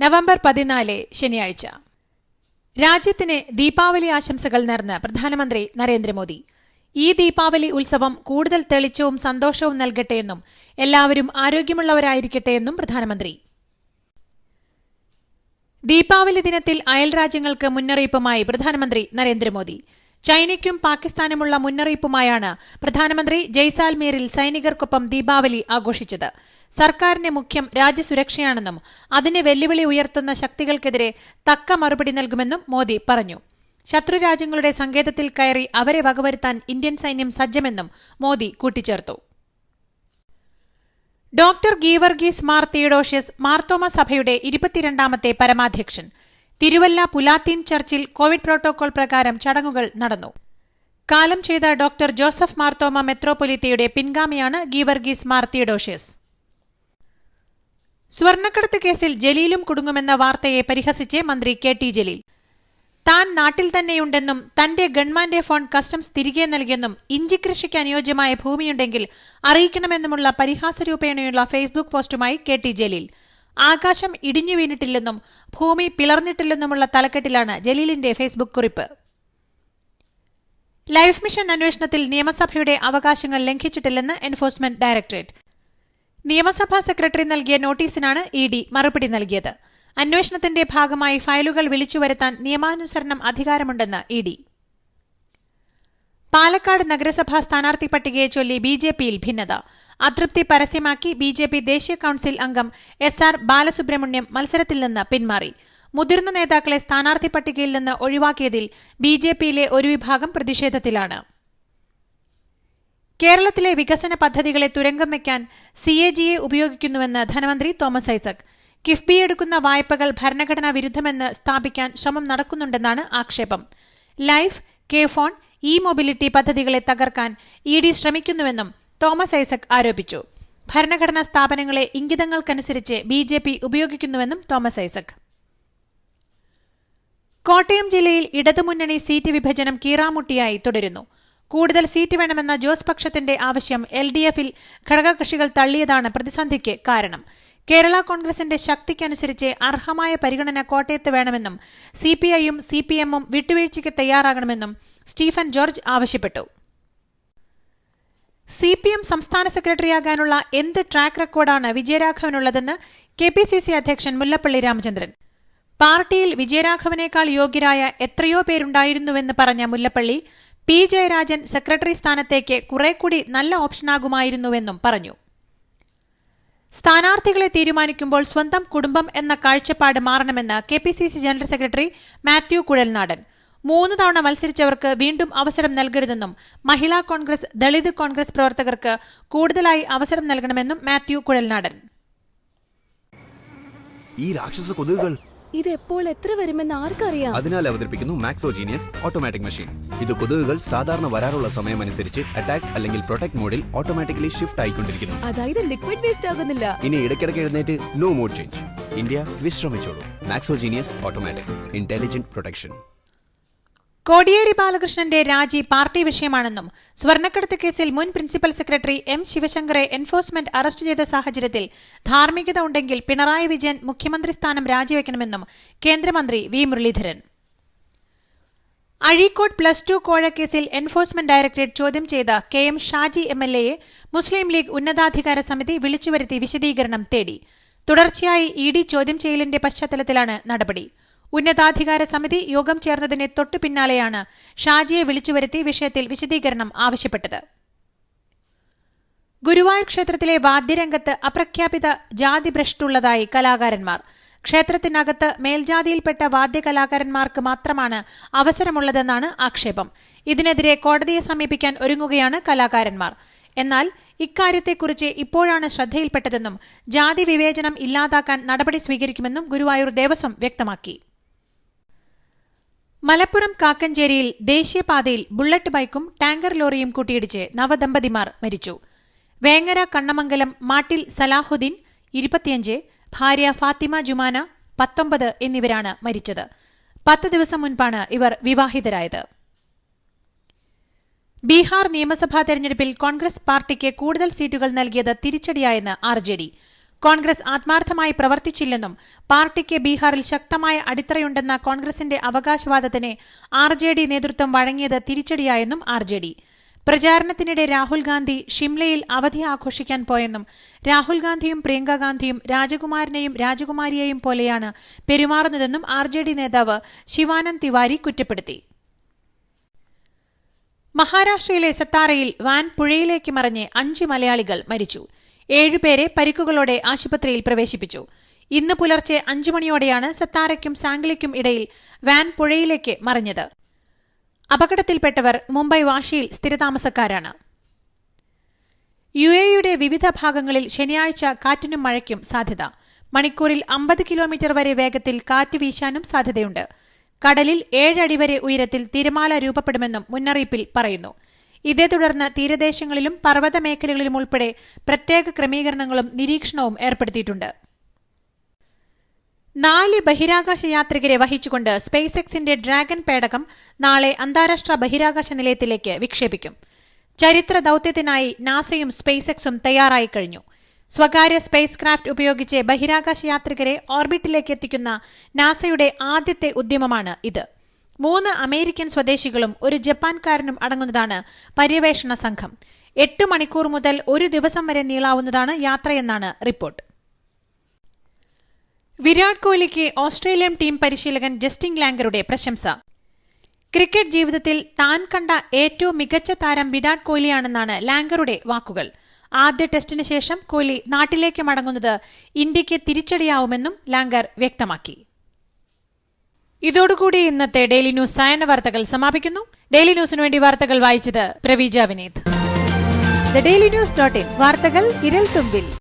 November പതിനാല് ശനിയാഴ്ച. രാജ്യത്തിന് ദീപാവലി ആശംസകൾ നേർന്ന് പ്രധാനമന്ത്രി നരേന്ദ്രമോദി. ഈ ദീപാവലി ഉത്സവം കൂടുതൽ തെളിച്ചവും സന്തോഷവും നൽകട്ടെയെന്നും എല്ലാവരും ആരോഗ്യമുള്ളവരായിരിക്കട്ടെയെന്നും പ്രധാനമന്ത്രി. ദീപാവലി ദിനത്തിൽ അയൽരാജ്യങ്ങൾക്ക് മുന്നറിയിപ്പുമായി പ്രധാനമന്ത്രി നരേന്ദ്രമോദി. ചൈനയ്ക്കും പാകിസ്ഥാനുമുള്ള മുന്നറിയിപ്പുമായാണ് പ്രധാനമന്ത്രി ജയ്സാൽമീറിൽ സൈനികർക്കൊപ്പം ദീപാവലി ആഘോഷിച്ചത്. സർക്കാരിന്റെ മുഖ്യം രാജ്യസുരക്ഷയാണെന്നും അതിന് വെല്ലുവിളി ഉയർത്തുന്ന ശക്തികൾക്കെതിരെ തക്ക മറുപടി നൽകുമെന്നും മോദി പറഞ്ഞു. ശത്രുരാജ്യങ്ങളുടെ സങ്കേതത്തിൽ കയറി അവരെ വകവരുത്താൻ ഇന്ത്യൻ സൈന്യം സജ്ജമെന്നും മോദി കൂട്ടിച്ചേർത്തു. ഡോക്ടർ ഗീവർഗീസ് മാർ തിയഡോഷ്യസ് മാർത്തോമ സഭയുടെ ഇരുപത്തിരണ്ടാമത്തെ പരമാധ്യക്ഷൻ. തിരുവല്ല പുലാത്തീൻ ചർച്ചിൽ കോവിഡ് പ്രോട്ടോകോൾ പ്രകാരം ചടങ്ങുകൾ നടന്നു. കാലം ചെയ്ത ഡോക്ടർ ജോസഫ് മാർത്തോമ മെത്രോപൊലിത്തയുടെ പിൻഗാമിയാണ് ഗീവർഗീസ് മാർ തിയഡോഷ്യസ് സ്വർണക്കടത്ത് കേസിൽ ജലീലും കുടുങ്ങുമെന്ന വാർത്തയെ പരിഹസിച്ച് മന്ത്രി കെ ടി ജലീൽ. താൻ നാട്ടിൽ തന്നെയുണ്ടെന്നും തന്റെ ഗൺമാന്റെ ഫോൺ കസ്റ്റംസ് തിരികെ നൽകിയെന്നും ഇഞ്ചിക്കൃഷിക്ക് അനുയോജ്യമായ ഭൂമിയുണ്ടെങ്കിൽ അറിയിക്കണമെന്നുമുള്ള പരിഹാസരൂപേണയുള്ള ഫേസ്ബുക്ക് പോസ്റ്റുമായി കെ ടി ജലീൽ. ആകാശം ഇടിഞ്ഞു വീണിട്ടില്ലെന്നും ഭൂമി പിളർന്നിട്ടില്ലെന്നുമുള്ള തലക്കെട്ടിലാണ് ജലീലിന്റെ ഫേസ്ബുക്ക് കുറിപ്പ്. ലൈഫ് മിഷൻ അന്വേഷണത്തിൽ നിയമസഭയുടെ അവകാശങ്ങൾ ലംഘിച്ചിട്ടില്ലെന്ന് എൻഫോഴ്സ്മെന്റ് ഡയറക്ടറേറ്റ്. നിയമസഭാ സെക്രട്ടറി നൽകിയ നോട്ടീസിനാണ് ഇ ഡി മറുപടി നൽകിയത്. അന്വേഷണത്തിന്റെ ഭാഗമായി ഫയലുകൾ വിളിച്ചുവരുത്താൻ നിയമാനുസരണം അധികാരമുണ്ടെന്ന് ഇ ഡി. പാലക്കാട് നഗരസഭാ സ്ഥാനാർത്ഥി പട്ടികയെ ചൊല്ലി ബി ജെ പിയിൽ ഭിന്നത. അതൃപ്തി പരസ്യമാക്കി ബി ജെ പി ദേശീയ കൌൺസിൽ അംഗം എസ് ആർ ബാലസുബ്രഹ്മണ്യം മത്സരത്തിൽ നിന്ന് പിന്മാറി. മുതിർന്ന നേതാക്കളെ സ്ഥാനാർത്ഥി പട്ടികയിൽ നിന്ന് ഒഴിവാക്കിയതിൽ ബി ജെ പിയിലെ ഒരു വിഭാഗം പ്രതിഷേധത്തിലാണ്. കേരളത്തിലെ വികസന പദ്ധതികളെ തുരങ്കം വയ്ക്കാൻ സി എ ജിയെ ഉപയോഗിക്കുന്നുവെന്ന് ധനമന്ത്രി തോമസ് ഐസക്. കിഫ്ബി എടുക്കുന്ന വായ്പകൾ ഭരണഘടനാ വിരുദ്ധമെന്ന് സ്ഥാപിക്കാൻ ശ്രമം നടക്കുന്നുണ്ടെന്നാണ് ആക്ഷേപം. Life K phone E mobility പദ്ധതികളെ തകർക്കാൻ ഇ ഡി ശ്രമിക്കുന്നുവെന്നും തോമസ് ഐസക് ആരോപിച്ചു. ഭരണഘടനാ സ്ഥാപനങ്ങളെ ഇംഗിതങ്ങൾക്കനുസരിച്ച് ബി ജെ പി ഉപയോഗിക്കുന്നുവെന്നും തോമസ് ഐസക്. കോട്ടയം ജില്ലയിൽ ഇടതുമുന്നണി സീറ്റ് വിഭജനം കീറാമുട്ടിയായി തുടരുന്നു. കൂടുതൽ സീറ്റ് വേണമെന്ന ജോസ് പക്ഷത്തിന്റെ ആവശ്യം എൽ ഡി എഫിൽ ഘടകകക്ഷികൾ തള്ളിയതാണ് പ്രതിസന്ധിക്ക് കാരണം. കേരള കോൺഗ്രസിന്റെ ശക്തിക്കനുസരിച്ച് അർഹമായ പരിഗണന കോട്ടയത്ത് വേണമെന്നും സിപിഐയും സിപിഎമ്മും വിട്ടുവീഴ്ചയ്ക്ക് തയ്യാറാകണമെന്നും സ്റ്റീഫൻ ജോർജ് ആവശ്യപ്പെട്ടു. സി പി എം സംസ്ഥാന സെക്രട്ടറിയാകാനുള്ള എന്ത് ട്രാക്ക് റെക്കോർഡാണ് വിജയരാഘവനുള്ളതെന്ന് കെ പി സി സി അധ്യക്ഷൻ മുല്ലപ്പള്ളി രാമചന്ദ്രൻ. പാർട്ടിയിൽ വിജയരാഘവനേക്കാൾ യോഗ്യരായ എത്രയോ പേരുണ്ടായിരുന്നുവെന്ന് പറഞ്ഞ മുല്ലപ്പള്ളി പി ജയരാജൻ സെക്രട്ടറി സ്ഥാനത്തേക്ക് കുറെ കൂടി നല്ല ഓപ്ഷനാകുമായിരുന്നുവെന്നും പറഞ്ഞു. സ്ഥാനാർത്ഥികളെ തീരുമാനിക്കുമ്പോൾ സ്വന്തം കുടുംബം എന്ന കാഴ്ചപ്പാട് മാറണമെന്ന് K P C C general secretary Mathew Kuzhalnadan മൂന്ന് തവണ മത്സരിച്ചവർക്ക് വീണ്ടും അവസരം നൽകരുതെന്നും മഹിളാ കോൺഗ്രസ് ദളിത് കോൺഗ്രസ് പ്രവർത്തകർക്ക് കൂടുതലായി അവസരം നൽകണമെന്നും മാത്യു കുഴൽനാടൻ. ഈ രാക്ഷസ കൊതുകുകൾ ഇത് എപ്പോൾ എത്ര വരുമെന്ന് ആർക്കറിയാം? അതിനാൽ അവതരിപ്പിക്കുന്നു മാക്സോജീനിയസ് ഓട്ടോമാറ്റിക് മെഷീൻ ഇത് കൊതുകുകൾ സാധാരണ വരാറുള്ള സമയം അനുസരിച്ച് അറ്റാക്ക് അല്ലെങ്കിൽ പ്രൊട്ടക്ട് മോഡിൽ ഓട്ടോമാറ്റിക്കലി ഷിഫ്റ്റ് ആയിക്കൊണ്ടിരിക്കുന്നു. അതായത് ലിക്വിഡ് വേസ്റ്റ് ആകുന്നില്ല. ഇനി ഇടയ്ക്കിടയ്ക്ക് എഴുന്നേറ്റ് നോ മോഡ് ചേഞ്ച് ഇന്ത്യ വിശ്രമിച്ചോളൂ. മാക്സോജീനിയസ് ഓട്ടോമാറ്റിക് ഇന്റലിജന്റ് പ്രൊട്ടക്ഷൻ കോടിയേരി ബാലകൃഷ്ണന്റെ രാജി പാർട്ടി വിഷയമാണെന്നും സ്വർണക്കടത്ത് കേസിൽ മുൻ പ്രിൻസിപ്പൽ സെക്രട്ടറി എം ശിവശങ്കറെ എൻഫോഴ്സ്മെന്റ് അറസ്റ്റ് ചെയ്ത സാഹചര്യത്തിൽ ധാർമ്മികത ഉണ്ടെങ്കിൽ പിണറായി വിജയൻ മുഖ്യമന്ത്രി സ്ഥാനം രാജിവെക്കണമെന്നും കേന്ദ്രമന്ത്രി V Muraleedharan. Azhikode plus two കോഴക്കേസിൽ enforcement directorate ചോദ്യം ചെയ്ത K M Shaji M L എയെ Muslim League ഉന്നതാധികാര സമിതി വിളിച്ചുവരുത്തി വിശദീകരണം തേടി. തുടർച്ചയായി ഇ ഡി ചോദ്യം ചെയ്യലിന്റെ പശ്ചാത്തലത്തിലാണ് നടപടി. ഉന്നതാധികാര സമിതി യോഗം ചേർന്നതിന് തൊട്ടു പിന്നാലെയാണ് ഷാജിയെ വിളിച്ചുവരുത്തി വിഷയത്തിൽ വിശദീകരണം ആവശ്യപ്പെട്ടത്. ഗുരുവായൂർ ക്ഷേത്രത്തിലെ വാദ്യരംഗത്ത് അപ്രഖ്യാപിത ജാതി ഭ്രഷ്ടുള്ളതായി കലാകാരന്മാർ. ക്ഷേത്രത്തിനകത്ത് മേൽജാതിയിൽപ്പെട്ട വാദ്യകലാകാരന്മാർക്ക് മാത്രമാണ് അവസരമുള്ളതെന്നാണ് ആക്ഷേപം. ഇതിനെതിരെ കോടതിയെ സമീപിക്കാൻ ഒരുങ്ങുകയാണ് കലാകാരന്മാർ. എന്നാൽ ഇക്കാര്യത്തെക്കുറിച്ച് ഇപ്പോഴാണ് ശ്രദ്ധയിൽപ്പെട്ടതെന്നും ജാതി വിവേചനം ഇല്ലാതാക്കാൻ നടപടി സ്വീകരിക്കുമെന്നും ഗുരുവായൂർ ദേവസ്വം വ്യക്തമാക്കി. മലപ്പുറം കാക്കഞ്ചേരിയിൽ ദേശീയപാതയിൽ ബുള്ളറ്റ് ബൈക്കും ടാങ്കർ ലോറിയും കൂട്ടിയിടിച്ച് നവദമ്പതിമാർ മരിച്ചു. വേങ്ങര കണ്ണമംഗലം മാട്ടിൽ സലാഹുദ്ദീൻ ഇരുപത്തിയഞ്ച് ഭാര്യ ഫാത്തിമ ജുമാന പത്തൊമ്പത് എന്നിവരാണ് മരിച്ചത്. പത്ത് ദിവസം മുൻപാണ് ഇവർ വിവാഹിതരായത്. ബീഹാർ നിയമസഭാ തെരഞ്ഞെടുപ്പിൽ കോൺഗ്രസ് പാർട്ടിക്ക് കൂടുതൽ സീറ്റുകൾ നൽകിയത് തിരിച്ചടിയായെന്ന് ആർ ജെ ഡി. കോൺഗ്രസ് ആത്മാർത്ഥമായി പ്രവർത്തിച്ചില്ലെന്നും പാർട്ടിക്ക് ബീഹാറിൽ ശക്തമായ അടിത്തറയുണ്ടെന്ന കോൺഗ്രസിന്റെ അവകാശവാദത്തിന് ആർ ജെ ഡി നേതൃത്വം വഴങ്ങിയത് തിരിച്ചടിയായെന്നും ആർ ജെ ഡി. പ്രചാരണത്തിനിടെ രാഹുൽ ഗാന്ധി ഷിംലയിൽ അവധി ആഘോഷിക്കാൻ പോയെന്നും രാഹുൽ ഗാന്ധിയും പ്രിയങ്ക ഗാന്ധിയും രാജകുമാരനെയും രാജകുമാരിയെയും പോലെയാണ് പെരുമാറുന്നതെന്നും ആർ ജെ ഡി നേതാവ് ശിവാനന്ദ് തിവാരി കുറ്റപ്പെടുത്തി. മഹാരാഷ്ട്രയിലെ സത്താറയിൽ വാൻ പുഴയിലേക്ക് മറിഞ്ഞ് അഞ്ച് മലയാളികൾ മരിച്ചു. ഏഴുപേരെ പരിക്കുകളോടെ ആശുപത്രിയിൽ പ്രവേശിപ്പിച്ചു. ഇന്ന് പുലർച്ചെ അഞ്ചു മണിയോടെയാണ് സത്താരയ്ക്കും സാംഗ്ലിക്കും ഇടയിൽ വാൻ പുഴയിലേക്ക് മറിഞ്ഞത്. അപകടത്തിൽപ്പെട്ടവർ മുംബൈ വാഷിയിൽ സ്ഥിരതാമസക്കാരാണ്. യു എയുടെ വിവിധ ഭാഗങ്ങളിൽ ശനിയാഴ്ച കാറ്റിനും മഴയ്ക്കും സാധ്യത. മണിക്കൂറിൽ അമ്പത് കിലോമീറ്റർ വരെ വേഗത്തിൽ കാറ്റ് വീശാനും സാധ്യതയുണ്ട്. കടലിൽ ഏഴടി വരെ ഉയരത്തിൽ തിരമാല രൂപപ്പെടുമെന്നും മുന്നറിയിപ്പിൽ പറയുന്നു. ഇതേ തുടർന്ന് തീരദേശങ്ങളിലും പർവത മേഖലകളിലും ഉൾപ്പെടെ പ്രത്യേക ക്രമീകരണങ്ങളും നിരീക്ഷണവും ഏർപ്പെടുത്തിയിട്ടുണ്ട്. നാല് ബഹിരാകാശ യാത്രികരെ വഹിച്ചുകൊണ്ട് സ്പേസ് എക്സിന്റെ ഡ്രാഗൺ പേടകം നാളെ അന്താരാഷ്ട്ര ബഹിരാകാശ നിലയത്തിലേക്ക് വിക്ഷേപിക്കും. ചരിത്ര ദൌത്യത്തിനായി നാസയും സ്പേസ് എക്സും തയ്യാറായി കഴിഞ്ഞു. സ്വകാര്യ സ്പേസ് ക്രാഫ്റ്റ് ഉപയോഗിച്ച് ബഹിരാകാശ യാത്രികരെ ഓർബിറ്റിലേക്ക് എത്തിക്കുന്ന നാസയുടെ ആദ്യത്തെ ഉദ്യമമാണ് ഇത്. മൂന്ന് അമേരിക്കൻ സ്വദേശികളും ഒരു ജപ്പാൻകാരനും അടങ്ങുന്നതാണ് പര്യവേഷണ സംഘം. എട്ട് മണിക്കൂർ മുതൽ ഒരു ദിവസം വരെ നീളാവുന്നതാണ് യാത്രയെന്നാണ് റിപ്പോർട്ട്. വിരാട് കോഹ്ലിക്ക് ഓസ്ട്രേലിയൻ ടീം പരിശീലകൻ ജസ്റ്റിൻ ലാംഗറുടെ പ്രശംസ. ക്രിക്കറ്റ് ജീവിതത്തിൽ താൻ കണ്ട ഏറ്റവും മികച്ച താരം വിരാട് കോഹ്ലിയാണെന്നാണ് ലാംഗറുടെ വാക്കുകൾ. ആദ്യ ടെസ്റ്റിന് ശേഷം കോഹ്ലി നാട്ടിലേക്ക് മടങ്ങുന്നത് ഇന്ത്യയ്ക്ക് തിരിച്ചടിയാവുമെന്നും ലാംഗർ വ്യക്തമാക്കി. ഇതോടുകൂടി ഇന്നത്തെ ഡെയിലി ന്യൂസ് സായന വാർത്തകൾ സമാപിക്കുന്നു. ഡെയിലി ന്യൂസിനു വേണ്ടി വാർത്തകൾ വായിച്ചത് Praveeja Vineeth daily news dot in വാർത്തകൾ ഇരൽ തുമ്പിൽ